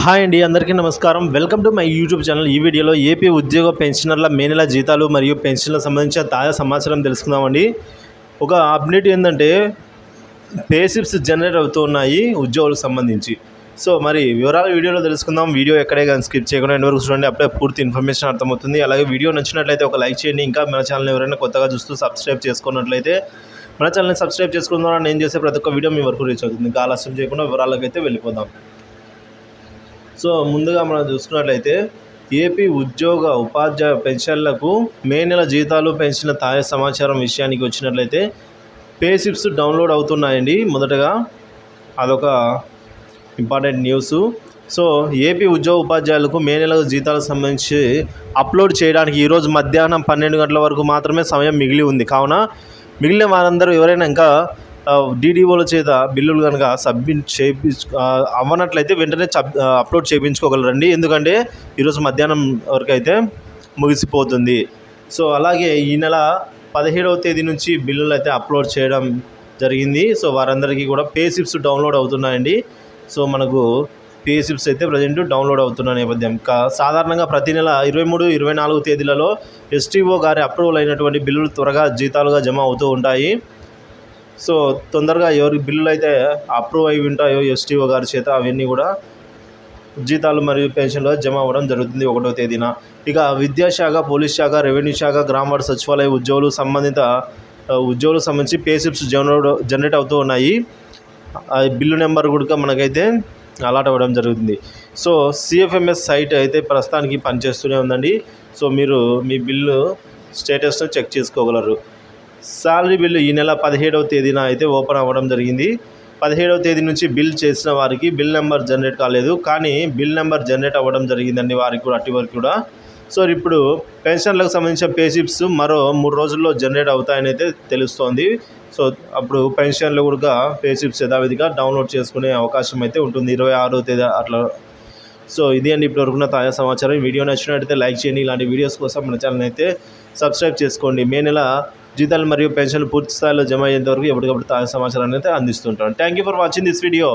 Hi అండి అందరికీ నమస్కారం. Welcome to my YouTube channel. ఈ వీడియోలో ఏపీ ఉద్యోగ పెన్షనర్ల మే నెల జీతాలు మరియు పెన్షన్లకు సంబంధించిన తాజా సమాచారం తెలుసుకుందామండి. ఒక అప్డేట్ ఏంటంటే పేసిప్స్ జనరేట్ అవుతున్నాయి ఉద్యోగులకు సంబంధించి. సో మరి వివరాలు వీడియోలో తెలుసుకుందాం. వీడియో ఎక్కడే కానీ స్కిప్ చేయకుండా ఎండ్ వరకు చూడండి. అప్పుడే పూర్తి ఇన్ఫర్మేషన్ అర్థమవుతుంది. అలాగే వీడియో నచ్చినట్లయితే ఒక లైక్ చేయండి. ఇంకా మన ఛానల్ ఎవరైనా కొత్తగా చూస్తూ సబ్స్క్రైబ్ చేసుకున్నట్లయితే మన ఛానల్ని సబ్స్క్రైబ్ చేసుకున్న ద్వారా నేను చేసే ప్రతి ఒక్క వీడియో మీ వరకు రీచ్ అవుతుంది. ఇంకా ఆలస్యం చేయకుండా వివరాలకు అయితే వెళ్ళిపోదాం. సో ముందుగా మనం చూసుకున్నట్లయితే ఏపీ ఉద్యోగ ఉపాధ్యాయ పెన్షన్లకు మే నెల జీతాలు పెన్షన్ల తాజా సమాచారం విషయానికి వచ్చినట్లయితే పే స్లిప్స్ డౌన్లోడ్ అవుతున్నాయండి. మొదటగా అదొక ఇంపార్టెంట్ న్యూస్. సో ఏపీ ఉద్యోగ ఉపాధ్యాయులకు మే నెల జీతాలకు సంబంధించి అప్లోడ్ చేయడానికి ఈరోజు మధ్యాహ్నం పన్నెండు గంటల వరకు మాత్రమే సమయం మిగిలి ఉంది. కావున మిగిలిన వారందరూ ఎవరైనా ఇంకా డీడీఓల చేత బిల్లులు కనుక సబ్మిట్ చేయించు అవ్వనట్లయితే వెంటనే అప్లోడ్ చేయించుకోగలరండి. ఎందుకంటే ఈరోజు మధ్యాహ్నం వరకు అయితే ముగిసిపోతుంది. సో అలాగే ఈ నెల పదిహేడవ తేదీ నుంచి బిల్లులు అయితే అప్లోడ్ చేయడం జరిగింది. సో వారందరికీ కూడా పే స్లిప్స్ డౌన్లోడ్ అవుతున్నాయండి. సో మనకు పే స్లిప్స్ అయితే ప్రజెంట్ డౌన్లోడ్ అవుతున్న నేపథ్యం. కా సాధారణంగా ప్రతి నెల ఇరవై మూడు ఇరవై నాలుగు తేదీలలో ఎస్టీఓ గారి అప్రూవల్ అయినటువంటి బిల్లులు త్వరగా జీతాలుగా జమ అవుతూ ఉంటాయి. సో తొందరగా ఎవరి బిల్లులు అయితే అప్రూవ్ అయి ఉంటాయో ఎస్టీఓ గారి చేత అవన్నీ కూడా జీతాలు మరియు పెన్షన్లు జమ అవ్వడం జరుగుతుంది ఒకటో తేదీన. ఇక విద్యాశాఖ పోలీస్ శాఖ రెవెన్యూ శాఖ గ్రామ సచివాలయ ఉద్యోగులు సంబంధిత ఉద్యోగులకు సంబంధించి పే స్లిప్స్ జనరేట్ జనరేట్ అవుతూ ఉన్నాయి. ఆ బిల్లు నెంబర్ కూడా మనకైతే అలాట్ అవ్వడం జరుగుతుంది. సో సిఎఫ్ఎంఎస్ సైట్ అయితే ప్రస్తుతానికి పనిచేస్తూనే ఉందండి. సో మీరు మీ బిల్లు స్టేటస్ను చెక్ చేసుకోగలరు. శాలరీ బిల్లు ఈ నెల పదిహేడవ తేదీన అయితే ఓపెన్ అవ్వడం జరిగింది. పదిహేడవ తేదీ నుంచి బిల్ చేసిన వారికి బిల్ నెంబర్ జనరేట్ కాలేదు. కానీ బిల్ నెంబర్ జనరేట్ అవ్వడం జరిగిందండి వారికి కూడా అట్టి వరకు కూడా. సో ఇప్పుడు పెన్షన్లకు సంబంధించిన పేషిప్స్ మరో మూడు రోజుల్లో జనరేట్ అవుతాయని అయితే తెలుస్తోంది. సో అప్పుడు పెన్షన్లు కూడా పేషిప్స్ యథావిధిగా డౌన్లోడ్ చేసుకునే అవకాశం అయితే ఉంటుంది. ఇరవై ఆరో తేదీ అట్లా సో ఇది అండి ఇప్పటివరకు నా తాజా సమాచారం. ఈ వీడియో నచ్చినట్టయితే లైక్ చేయండి. ఇలాంటి వీడియోస్ కోసం మన ఛానల్ అయితే సబ్స్క్రైబ్ చేసుకోండి. మే నెల జీతాలు మరియు పెన్షన్లు పూర్తి స్థాయిలో జమ అయ్యేంతవరకు ఎప్పటికప్పుడు తాజా సమాచారాన్ని అయితే అందిస్తుంటాను thank you for watching this video